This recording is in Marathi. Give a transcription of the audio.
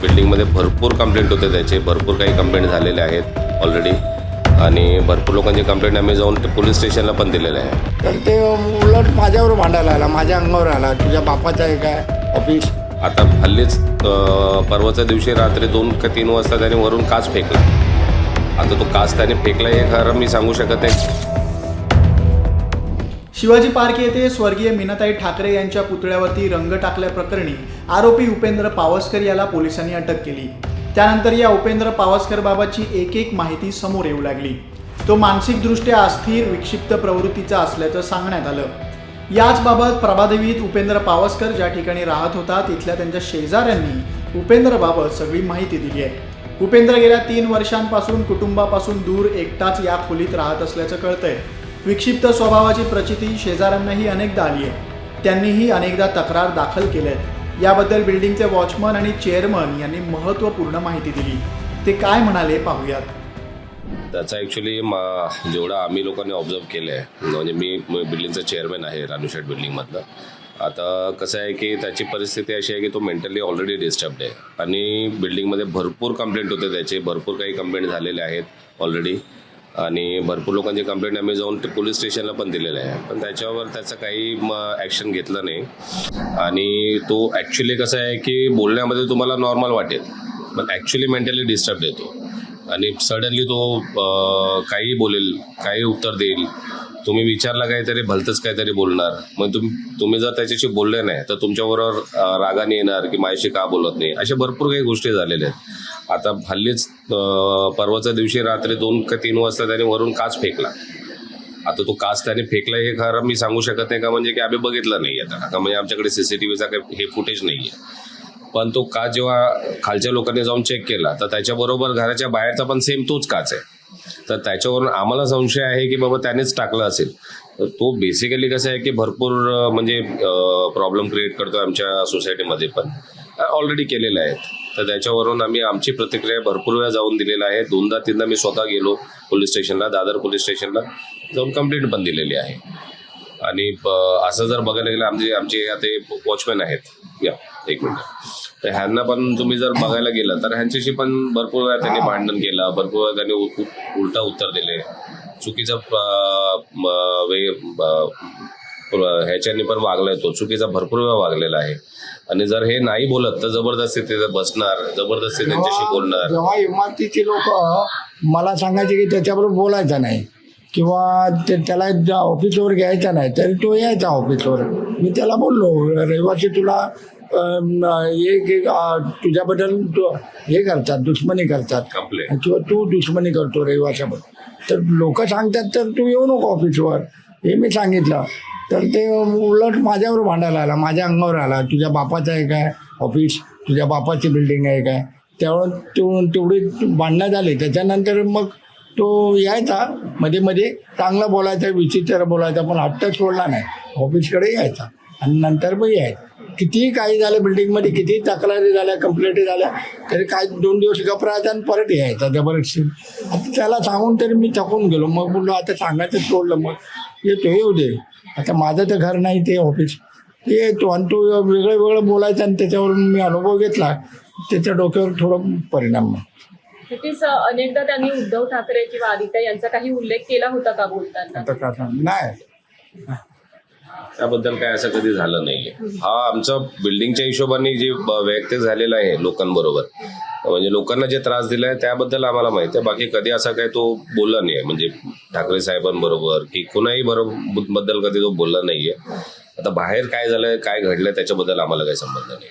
बिल्डिंगमध्ये भरपूर कंप्लेंट होते त्याचे. भरपूर काही कंप्लेंट झालेले आहेत ऑलरेडी आणि भरपूर लोकांची कंप्लेंट आम्ही जाऊन ते पोलीस स्टेशनला पण दिलेले आहे. तर ते उलट माझ्यावर भांडायला आला माझ्या अंगावर आला. तुझ्या बापाचं आहे काय? ऑफिस आता हल्लीच अं, परवाच्या दिवशी रात्री दोन का तीन वाजता त्याने वरून काच फेकला. आता तो काच त्याने फेकला हे खरं मी सांगू शकत नाही. शिवाजी पार्क येथे स्वर्गीय मीनाताई ठाकरे यांच्या पुतळ्यावरती रंग टाकल्याप्रकरणी आरोपी उपेंद्र पावसकर याला पोलिसांनी अटक केली. त्यानंतर या उपेंद्र पावसकरबाबतची एक एक माहिती समोर येऊ लागली. तो मानसिकदृष्ट्या अस्थिर विक्षिप्त प्रवृत्तीचा असल्याचं सांगण्यात आलं. याचबाबत प्रभादेवीत उपेंद्र पावसकर ज्या ठिकाणी राहत होता तिथल्या त्यांच्या शेजाऱ्यांनी उपेंद्रबाबत सगळी माहिती दिली आहे. उपेंद्र गेल्या तीन वर्षांपासून कुटुंबापासून दूर एकटाच या खोलीत राहत असल्याचं कळतंय. विक्षिप्त स्वभावाची प्रचिती शेजाऱ्यांनाही अनेकदा आली आहे. त्यांनीही अनेकदा तक्रार दाखल केल्या आहेत. याबद्दल बिल्डिंगचे वॉचमन आणि चेअरमन यांनी महत्त्वपूर्ण माहिती दिली. ते काय म्हणाले पाहूयात. त्याचा ॲक्च्युली जेवढा आम्ही लोकांनी ऑब्झर्व केलं आहे म्हणजे मी बिल्डिंगचा चेअरमॅन आहे रानूशेठ बिल्डिंगमधलं. आता कसं आहे की त्याची परिस्थिती अशी आहे की तो मेंटली ऑलरेडी डिस्टर्ब्ड आहे. आणि बिल्डिंगमध्ये भरपूर कंप्लेंट होते त्याचे भरपूर काही कंप्लेंट झालेले आहेत ऑलरेडी आणि भरपूर लोकांची कंप्लेंट आम्ही जाऊन ते पोलीस स्टेशनला पण दिलेलं आहे. पण त्याच्यावर त्याचं काही ॲक्शन घेतलं नाही. आणि तो ॲक्च्युली कसं आहे की बोलण्यामध्ये तुम्हाला नॉर्मल वाटेल पण ॲक्च्युली मेंटली डिस्टर्ब देतो आणि सडनली तो काही बोलेल काही उत्तर देईल. तुम्ही विचारला काहीतरी भलतंच काहीतरी बोलणार. मग तुम तुम्ही जर त्याच्याशी बोलले नाही तर तुमच्याबरोबर रागाने येणार की माझ्याशी का बोलत नाही. अशा भरपूर काही गोष्टी झालेल्या आहेत. आता हल्लीच परवाच्या दिवशी रात्री दोन का तीन वाजता त्याने वरून काच फेकला. आता तो काच त्याने फेकला हे खरं मी सांगू शकत नाही का म्हणजे की आम्ही बघितलं नाही आता का म्हणजे आमच्याकडे सीसीटीव्हीचा काही हे फुटेज नाही आहे पण तो काच जेव्हा खालच्या लोकांनी जाऊन चेक केला तर त्याच्याबरोबर घराच्या बाहेरचा पण सेम तोच काच आहे. तर त्याच्यावरून आम्हाला संशय आहे की बाबा त्यानेच टाकला असेल. तर तो बेसिकली कसं आहे की भरपूर म्हणजे प्रॉब्लेम क्रिएट करतो आमच्या सोसायटीमध्ये पण. ऑलरेडी केलेले आहेत. तर त्याच्यावरून आम्ही आमची प्रतिक्रिया भरपूर वेळा जाऊन दिलेला आहे. दोनदा तीनदा मी स्वतः गेलो पोलीस स्टेशनला दादर पोलीस स्टेशनला. जाऊन कंप्लेंट पण दिलेली आहे. आणि असं जर बघायला गेलं आमचे आमचे आता वॉचमॅन आहेत. या एक मिनिट. तर ह्यांना पण तुम्ही जर बघायला गेलं तर ह्यांच्याशी पण भरपूर वेळा त्यांनी भांडण केलं भरपूर वेळा त्यांनी उ- उलटा उत्तर दिले. चुकीचं वे ह्याच्यानी पण वागलाय तो. चुकीचा भरपूर वेळा वागलेला आहे. आणि जर हे नाही बोलत तर जबरदस्ती तिथे बसणार जबरदस्ती त्यांच्याशी बोलणार. जेव्हा इमारतीची लोक मला सांगायचे की त्याच्याबरोबर बोलायचं नाही किंवा ते त्याला ऑफिसवर घ्यायचा नाही तरी तो यायचा ऑफिसवर. मी त्याला बोललो रविवारची तुला एक तुझ्याबद्दल हे करतात दुश्मनी करतात. किंवा तू दुश्मनी करतो रविवारच्या तर लोक सांगतात तर तू येऊ नको ऑफिसवर. हे मी सांगितलं. तर ते उलट माझ्यावर भांडायला आला माझ्या अंगावर आला. तुझ्या बापाचं आहे काय ऑफिस तुझ्या बापाची बिल्डिंग आहे काय? त्यावर तो तेवढी भांडणं झाली. त्याच्यानंतर मग तो यायचा. मध्ये मध्ये चांगला बोलायचा विचित्र बोलायचा पण हट्ट सोडला नाही. ऑफिसकडे यायचा. आणि नंतर मग यायचं. कितीही काही झालं बिल्डिंगमध्ये कितीही तक्रारी झाल्या कंप्लेंटी झाल्या तरी काय दोन दिवस घबरायचा आणि परत यायचा जबरदस्ती. आता त्याला सांगून तरी मी थकून गेलो. मग बोललो आता सांगायचं सोडलं मग येतो येऊ दे. आता माझं तर घर नाही ते ऑफिस ते आणि तो वेगळं वेगळं बोलायचं आणि त्याच्यावरून मी अनुभव घेतला त्याच्या डोक्यावर थोडं परिणाम अनेकदा त्यांनी उद्धव ठाकरे किंवा आदित्य यांचा काही उल्लेख केला होता का बोलताना? आता का सांग? नाही. त्याबद्दल काय असं कधी झालं नाहीये. हा आमचा बिल्डिंगच्या हिशोबाने जे ब- वैयक्तिक झालेला आहे लोकांबरोबर म्हणजे लोकांना जे त्रास दिलाय त्याबद्दल आम्हाला माहिती आहे. बाकी कधी असा काही तो बोलला नाही म्हणजे ठाकरे साहेबांबरोबर की कुणाही बरोबर बद्दल कधी तो बोलला नाहीये. आता बाहेर काय झालंय काय घडलंय त्याच्याबद्दल आम्हाला काही संबंध नाही